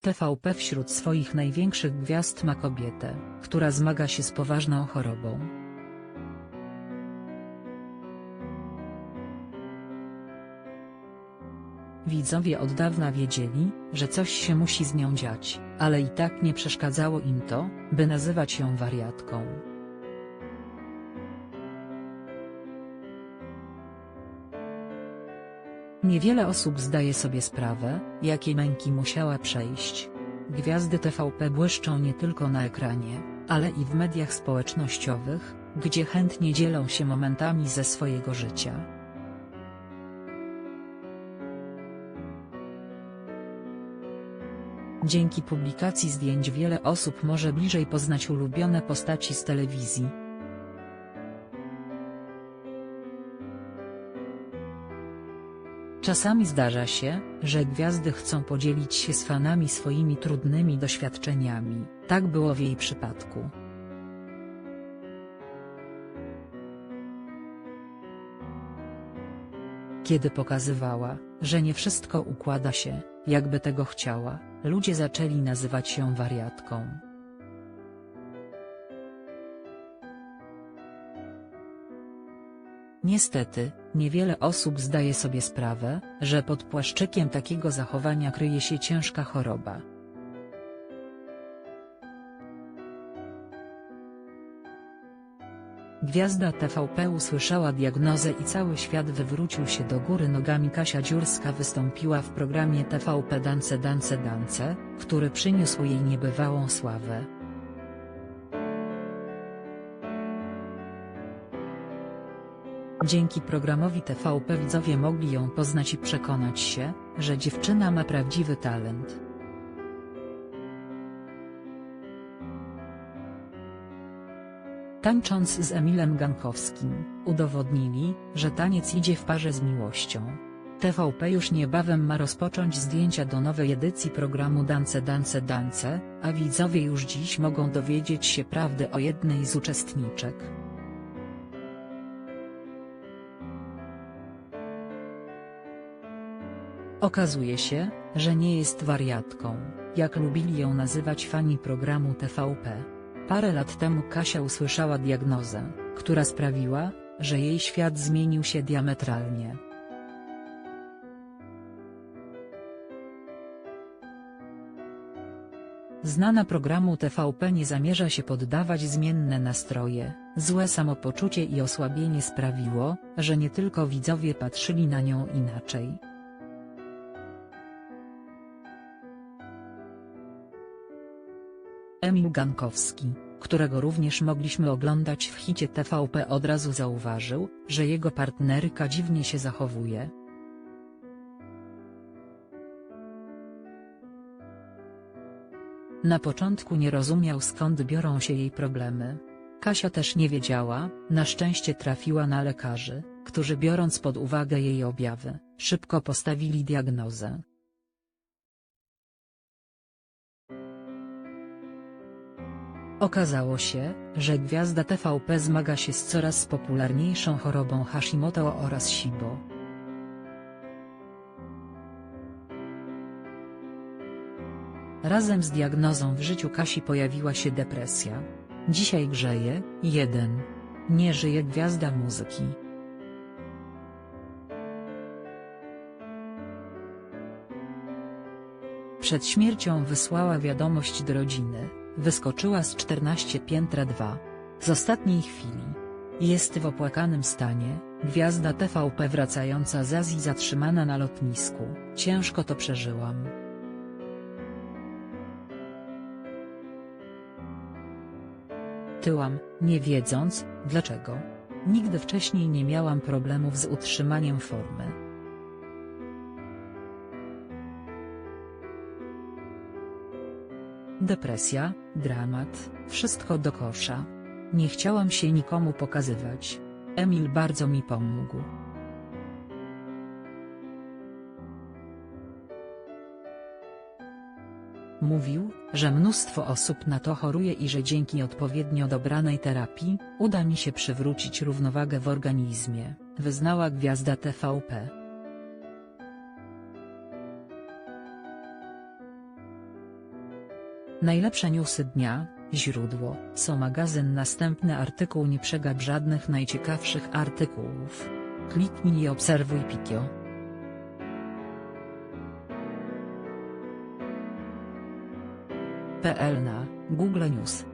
TVP wśród swoich największych gwiazd ma kobietę, która zmaga się z poważną chorobą. Widzowie od dawna wiedzieli, że coś się musi z nią dziać, ale i tak nie przeszkadzało im to, by nazywać ją wariatką. Niewiele osób zdaje sobie sprawę, jakie męki musiała przejść. Gwiazdy TVP błyszczą nie tylko na ekranie, ale i w mediach społecznościowych, gdzie chętnie dzielą się momentami ze swojego życia. Dzięki publikacji zdjęć wiele osób może bliżej poznać ulubione postaci z telewizji. Czasami zdarza się, że gwiazdy chcą podzielić się z fanami swoimi trudnymi doświadczeniami, tak było w jej przypadku. Kiedy pokazywała, że nie wszystko układa się, jakby tego chciała, ludzie zaczęli nazywać ją wariatką. Niestety, niewiele osób zdaje sobie sprawę, że pod płaszczykiem takiego zachowania kryje się ciężka choroba. Gwiazda TVP usłyszała diagnozę i cały świat wywrócił się do góry nogami Kasia Dziurska wystąpiła w programie TVP Dance Dance Dance, który przyniósł jej niebywałą sławę. Dzięki programowi TVP widzowie mogli ją poznać i przekonać się, że dziewczyna ma prawdziwy talent. Tańcząc z Emilem Gankowskim, udowodnili, że taniec idzie w parze z miłością. TVP już niebawem ma rozpocząć zdjęcia do nowej edycji programu Dance Dance Dance, a widzowie już dziś mogą dowiedzieć się prawdy o jednej z uczestniczek. Okazuje się, że nie jest wariatką, jak lubili ją nazywać fani programu TVP. Parę lat temu Kasia usłyszała diagnozę, która sprawiła, że jej świat zmienił się diametralnie. Znana programu TVP nie zamierza się poddawać zmienne nastroje, złe samopoczucie i osłabienie sprawiło, że nie tylko widzowie patrzyli na nią inaczej. Emil Gankowski, którego również mogliśmy oglądać w hicie TVP od razu zauważył, że jego partnerka dziwnie się zachowuje. Na początku nie rozumiał skąd biorą się jej problemy. Kasia też nie wiedziała, na szczęście trafiła na lekarzy, którzy biorąc pod uwagę jej objawy, szybko postawili diagnozę. Okazało się, że gwiazda TVP zmaga się z coraz popularniejszą chorobą Hashimoto oraz SIBO. Razem z diagnozą w życiu Kasi pojawiła się depresja. Dzisiaj grzeje, 1. Nie żyje gwiazda muzyki. Przed śmiercią wysłała wiadomość do rodziny, wyskoczyła z 14 piętra 2. Z ostatniej chwili. Jest w opłakanym stanie, gwiazda TVP wracająca z Azji zatrzymana na lotnisku, ciężko to przeżyłam. Tyłam, nie wiedząc, dlaczego. Nigdy wcześniej nie miałam problemów z utrzymaniem formy. Depresja, dramat, wszystko do kosza. Nie chciałam się nikomu pokazywać. Emil bardzo mi pomógł. Mówił, że mnóstwo osób na to choruje i że dzięki odpowiednio dobranej terapii, uda mi się przywrócić równowagę w organizmie, wyznała gwiazda TVP. Najlepsze newsy dnia, źródło, so magazyn Następny artykuł nie przegap żadnych najciekawszych artykułów. Kliknij i obserwuj Pikio. PL na Google News.